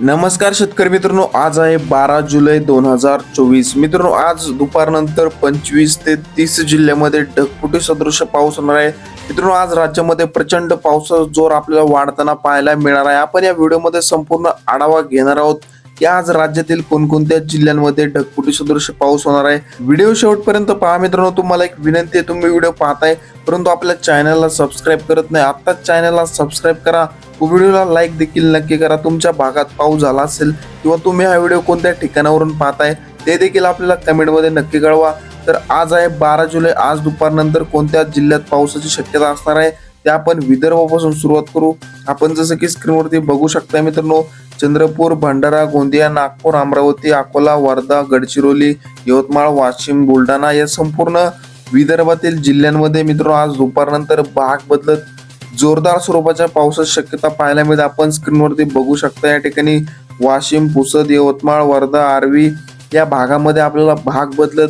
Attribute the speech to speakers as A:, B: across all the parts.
A: नमस्कार शेतकरी मित्रांनो आज आहे बारा जुलै दोन हजार चोवीस. मित्रांनो आज दुपारनंतर पंचवीस ते तीस जिल्ह्यामध्ये ढगफुटी सदृश पाऊस होणार आहे. मित्रांनो आज राज्यामध्ये प्रचंड पावसाचा जोर आपल्याला वाढताना पाहायला मिळणार आहे. आपण या व्हिडिओमध्ये संपूर्ण आढावा घेणार आहोत. या आज राज्यातील कोणकोणत्या जिल्ह्यांमध्ये ढगफुटी सदृश पाऊस होणार आहे? व्हिडिओ शेवटपर्यंत पहा मित्रांनो तुम्हाला एक विनंती आहे तुम्ही व्हिडिओ पाहताय परंतु आपल्या चॅनलला सबस्क्राईब करत नाही आत्ताच चॅनलला सबस्क्राईब करा. व्हिडिओला लाईक देखील नक्की करा तुमच्या भागात पाऊस झाला असेल किंवा तुम्ही हा व्हिडिओ कोणत्या ठिकाणावरून पाहताय ते देखील आपल्याला कमेंटमध्ये नक्की कळवा. तर आज आहे बारा जुलै आज दुपारनंतर कोणत्या जिल्ह्यात पावसाची शक्यता असणार आहे ते आपण विदर्भापासून सुरुवात करू. आपण जसं की स्क्रीनवरती बघू शकता मित्रांनो चंद्रपूर भंडारा गोंदिया नागपूर अमरावती अकोला वर्धा गडचिरोली यवतमाळ वाशिम बुलढाणा या संपूर्ण विदर्भातील जिल्ह्यांमध्ये मित्रांनो आज दुपारनंतर भाग बदलत जोरदार स्वरूपाच्या पावसाची शक्यता पाहायला मिळते. आपण स्क्रीनवरती बघू शकता या ठिकाणी वाशिम पुसद यवतमाळ वर्धा आर्वी या भागामध्ये आपल्याला भाग बदलत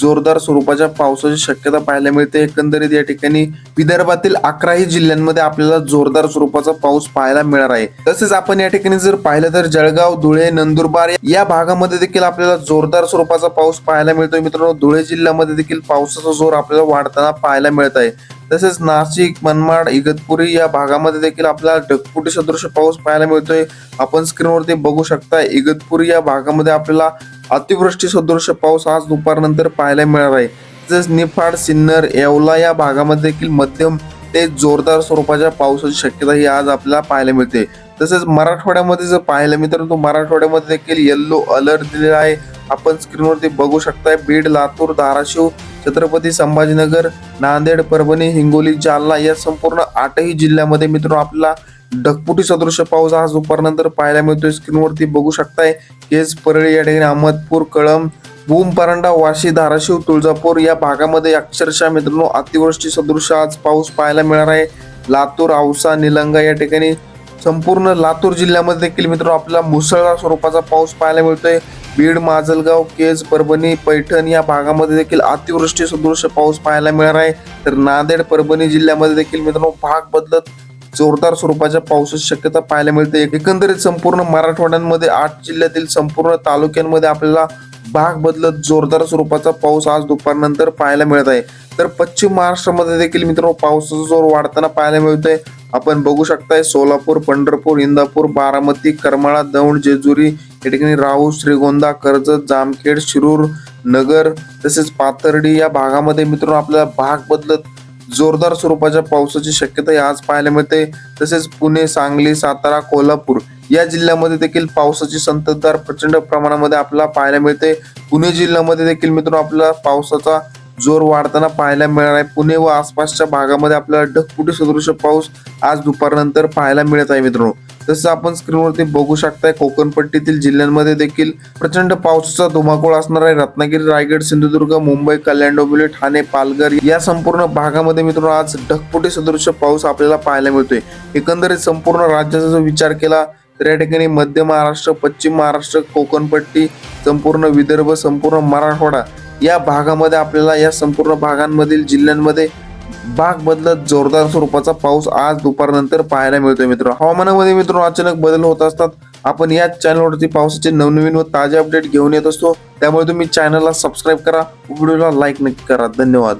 A: जोरदार स्वरूपाच्या पावसाची शक्यता पाहायला मिळते. एकंदरीत या ठिकाणी विदर्भातील अकराही जिल्ह्यांमध्ये आपल्याला जोरदार स्वरूपाचा पाऊस पाहायला मिळणार आहे. तसेच आपण या ठिकाणी जर पाहिलं तर जळगाव धुळे नंदुरबार या भागामध्ये देखील आपल्याला जोरदार स्वरूपाचा पाऊस पाहायला मिळतोय. मित्रांनो धुळे जिल्ह्यामध्ये देखील पावसाचा जोर आपल्याला वाढताना पाहायला मिळत आहे. तसेच नाशिक मनमाड इगतपुरी या भागामध्ये देखील आपल्याला ढगफुटी सदृश पाऊस पाहायला मिळतोय. आपण स्क्रीनवरती बघू शकता इगतपुरी या भागामध्ये आपल्याला अतिवृष्टी सदृश पाऊस आज दुपारनंतर पाहायला मिळणार आहे. तसेच निफाड सिन्नर येवला या भागामध्ये देखील मध्यम ते जोरदार स्वरूपाच्या पावसाची शक्यता ही आज आपल्याला पाहायला मिळते. तसेच मराठवाड्यामध्ये जर पाहायला मित्रांनो तो मराठवाड्यामध्ये देखील येल्लो अलर्ट दिलेला आहे. आपण स्क्रीनवरती बघू शकताय बीड लातूर धाराशिव छत्रपती संभाजीनगर नांदेड परभणी हिंगोली जालना या संपूर्ण आठही जिल्ह्यामध्ये मित्रांनो आपला ढकपुटी सदृश पाऊस आज दुपारनंतर पाहायला मिळतोय. स्क्रीनवरती बघू शकताय केज परळी या ठिकाणी अहमदपूर कळम भूम परांडा वाशी धाराशिव तुळजापूर या भागामध्ये अक्षरशः मित्रांनो अतिवृष्टी सदृश आज पाऊस पाहायला मिळणार आहे. लातूर औसा निलंगा या ठिकाणी संपूर्ण लातूर जिल्ह्यामध्ये देखील मित्रांनो आपल्याला मुसळधार स्वरूपाचा पाऊस पाहायला मिळतोय. बीड माजलगाव केज परभणी पैठण या भागामध्ये देखील अतिवृष्टी सदृश पाऊस पाहायला मिळणार आहे. तर नांदेड परभणी जिल्ह्यामध्ये देखील मित्रांनो भाग बदलत जोरदार स्वरूपाच्या पावसाची शक्यता पाहायला मिळते. एकंदरीत संपूर्ण मराठवाड्यांमध्ये आठ जिल्ह्यातील संपूर्ण तालुक्यांमध्ये आपल्याला भाग बदलत जोरदार स्वरूपाचा पाऊस आज दुपारनंतर पाहायला मिळत आहे. तर पश्चिम महाराष्ट्रामध्ये देखील मित्रांनो पावसाचा जोर वाढताना पाहायला मिळतोय. आपण बघू शकताय सोलापूर पंढरपूर इंदापूर बारामती करमाळा दौंड जेजुरी या ठिकाणी राहू श्रीगोंदा कर्जत जामखेड शिरूर नगर तसेच पाथर्डी या भागामध्ये मित्रांनो आपल्याला भाग बदलत जोरदार स्वरूपाच्या पावसाची शक्यता ही आज पाहायला मिळते तसेच पुणे सांगली सातारा कोल्हापूर या जिल्ह्यामध्ये देखील पावसाची संततधार प्रचंड प्रमाणामध्ये आपल्याला पाहायला मिळते. पुणे जिल्ह्यामध्ये देखील मित्रांनो आपल्याला पावसाचा जोर वाढताना पाहायला मिळणार आहे. पुणे व आसपासच्या भागामध्ये आपल्याला ढगफुटी सदृश पाऊस आज दुपारनंतर पाहायला मिळत आहे मित्रांनो. तसं आपण स्क्रीनवरती बघू शकताय कोकणपट्टीतील जिल्ह्यांमध्ये देखील प्रचंड पावसाचा धुमाकूळ असणार आहे. रत्नागिरी रायगड सिंधुदुर्ग मुंबई कल्याण डोंबिवली ठाणे पालघर या संपूर्ण भागामध्ये मित्रांनो आज ढगपुटी सदृश पाऊस आपल्याला पाहायला मिळतोय. एकंदरीत संपूर्ण राज्याचा जो विचार केला तर या ठिकाणी मध्य महाराष्ट्र पश्चिम महाराष्ट्र कोकणपट्टी संपूर्ण विदर्भ संपूर्ण मराठवाडा या भागामध्ये आपल्याला या संपूर्ण भागांमधील जिल्ह्यांमध्ये भाग बदलत जोरदार स्वरूपाचा पाऊस आज दुपारनंतर पाहायला मिळतोय मित्र हवामानामध्ये मित्र अचानक बदल होत असतात. आपण याच चॅनलवरती पावसाचे नवनवीन व ताजे अपडेट घेऊन येत असतो. त्यामुळे तुम्ही चॅनलला सबस्क्राईब करा. व्हिडिओला लाईक नक्की करा. धन्यवाद.